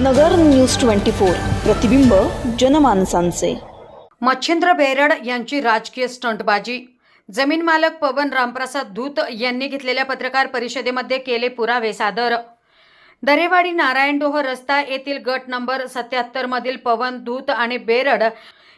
नगर news twenty four प्रतिबिंब जनमानसांचे. मच्छिंद्र बेरड यांची राजकीय स्टंटबाजी. जमीन मालक पवन रामप्रसाद धूत यांनी घेतलेल्या पत्रकार परिषदेमध्ये केले पुरावे सादर. दरेवाडी नारायणडोह रस्ता येथील गट नंबर सत्याहत्तर मधील पवन धूत आणि बेरड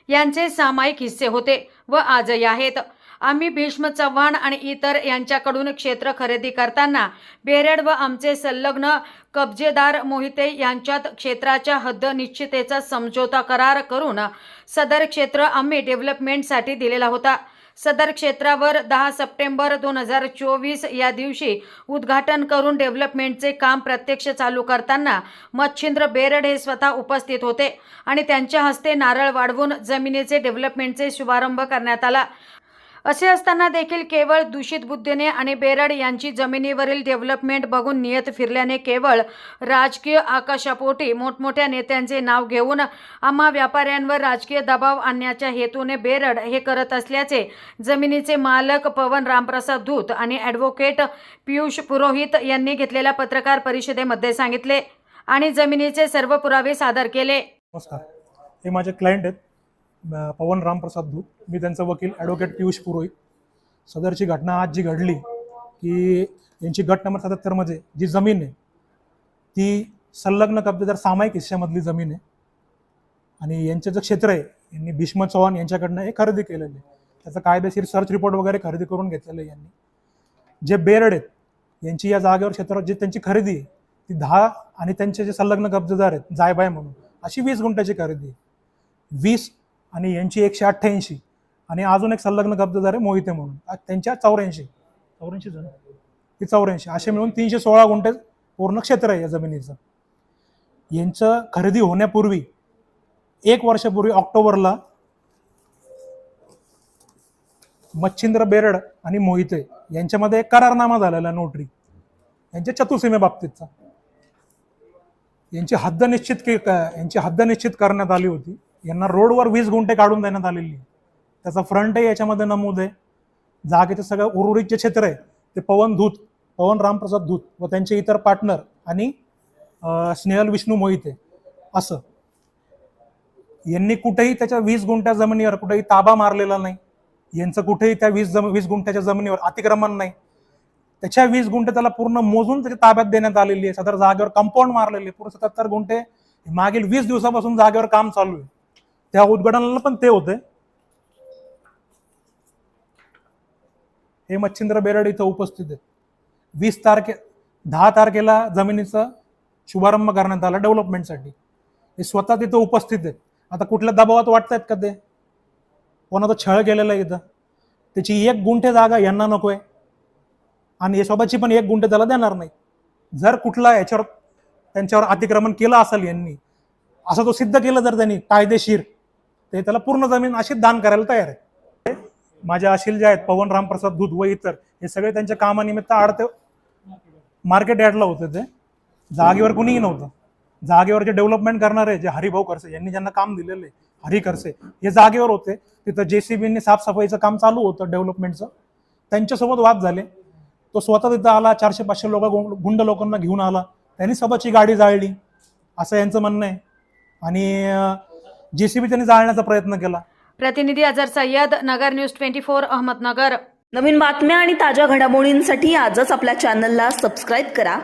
यांचे सामायिक हिस्से होते व आजही आहेत. आम्ही भीष्म चव्हाण आणि इतर यांच्याकडून क्षेत्र खरेदी करताना बेरड व आमचे संलग्न कब्जेदार मोहिते यांच्यात क्षेत्राच्या हद्द निश्चितेचा समझोता करार करून सदर क्षेत्र आम्ही डेव्हलपमेंटसाठी दिलेला होता. सदर क्षेत्रावर दहा सप्टेंबर दोन हजार चोवीस या दिवशी उद्घाटन करून डेव्हलपमेंटचे काम प्रत्यक्ष चालू करताना मच्छिंद्र बेरड हे स्वतः उपस्थित होते आणि त्यांच्या हस्ते नारळ वाढवून जमिनीचे डेव्हलपमेंटचे शुभारंभ करण्यात आला. असे असताना देखील केवळ दूषित बुद्धीने आणि बेरड यांची जमिनीवरील डेव्हलपमेंट बघून नियत फिरल्याने केवळ राजकीय आकाशापोटी मोठमोठ्या नेत्यांचे नाव घेऊन आम्हा व्यापाऱ्यांवर राजकीय दबाव आणण्याच्या हेतूने बेरड हे करत असल्याचे जमिनीचे मालक पवन रामप्रसाद धूत आणि ॲडव्होकेट पियुष पुरोहित यांनी घेतलेल्या पत्रकार परिषदेमध्ये सांगितले आणि जमिनीचे सर्व पुरावे सादर केले. नमस्कार. हे माझे क्लायंट आहेत. पवन रामप्रसाद धूत मी त्यांचा वकील ॲडव्होकेट पियुष पुरोहित सदरची घटना आज जी घडली की यांची गट नंबर सत्याहत्तरमध्ये जी जमीन आहे ती संलग्न कब्जेदार सामायिक हिस्स्यामधली जमीन आहे. आणि यांचं जे क्षेत्र आहे यांनी भीष्म चव्हाण यांच्याकडनं हे खरेदी केलेलं. आहे त्याचा कायदेशीर सर्च रिपोर्ट वगैरे खरेदी करून घेतलेलं आहे यांनी. जे बेरड आहेत यांची या जागेवर क्षेत्रावर जी त्यांची खरेदी आहे ती दहा आणि त्यांचे जे संलग्न कब्जेदार आहेत जायबाय म्हणून अशी वीस गुंठ्याची खरेदी आहे. वीस आणि यांची एकशे अठ्ठ्याऐंशी. आणि अजून एक संलग्न कब्जेदार आहे मोहिते म्हणून. त्यांच्या चौऱ्याऐंशी. चौऱ्याऐंशी जण. ती चौऱ्याऐंशी. असे मिळून तीनशे सोळा गुंठे पूर्ण क्षेत्र आहे या जमिनीचं. यांचं खरेदी होण्यापूर्वी एक वर्षापूर्वी ऑक्टोबरला मच्छिंद्र बेरड आणि मोहिते यांच्यामध्ये एक करारनामा झालेला नोटरी. यांच्या चतुर्सीमे बाबतीतचा. यांची हद्द निश्चित यांची हद्द निश्चित करण्यात आली होती. यांना रोडवर वीस गुंठे काढून देण्यात आलेली आहे. त्याचा फ्रंटही याच्यामध्ये नमूद आहे. जागेचं सगळं उर्वरित जे क्षेत्र आहे ते पवन धूत पवन रामप्रसाद धूत व त्यांचे इतर पार्टनर आणि स्नेहल विष्णू मोहिते असं. यांनी कुठेही त्याच्या वीस गुंठ्या जमिनीवर कुठेही ताबा मारलेला नाही. यांचं कुठेही त्या वीस जम वीस गुंठ्याच्या जमिनीवर अतिक्रमण नाही. त्याच्या वीस गुंठे त्याला पूर्ण मोजून त्याच्या ताब्यात देण्यात आलेली आहे. सदर जागेवर कंपाऊंड मारलेली आहे. पूर्ण सत्याहत्तर गुंठे मागील वीस दिवसापासून जागेवर काम चालू आहे. त्या उद्घाटनाला पण ते होते. हे मच्छिंद्र बेरड इथं उपस्थित आहे वीस तारखे दहा तारखेला जमिनीचा शुभारंभ करण्यात आला डेव्हलपमेंटसाठी हे स्वतः तिथं उपस्थित आहेत. आता कुठल्या दबावात वाटतायत का ते? कोणाचा छळ केलेला आहे इथं? त्याची एक गुंठे जागा यांना आहे आणि यशोबाची पण एक गुंठे त्याला देणार नाही. जर कुठला याच्यावर त्यांच्यावर अतिक्रमण केलं असेल यांनी असं तो सिद्ध केलं जर त्यांनी कायदेशीर ते त्याला पूर्ण जमीन अशीच दान करायला तयार आहे. माझ्या अशील जे आहेत पवन रामप्रसाद दूध व इतर हे सगळे त्यांच्या कामानिमित्त आडते. मार्केट यार्डला होते ते. जागेवर कुणीही नव्हतं. जागेवर जे डेव्हलपमेंट करणारे जे हरिभाऊ करसे यांनी ज्यांना काम दिलेलं आहे हरी करसे हे जागेवर होते. तिथं जे सी जेसीबीने साफसफाईचं काम चालू होतं डेव्हलपमेंटचं. त्यांच्यासोबत वाद झाले. तो स्वतः तिथं आला चारशे पाचशे लोक गुंड लोकांना घेऊन आला. त्यांनी सोबतची गाडी जाळली. असं यांचं म्हणणं आहे. आणि जेसीबी त्यांनी जाळण्याचा प्रयत्न केला. प्रतिनिधी Azhar Sayyed Nagar news twenty four Ahmednagar. नवीन बातम्या आणि ताज्या घडामोडींसाठी आजच आपल्या चॅनलला सबस्क्राईब करा.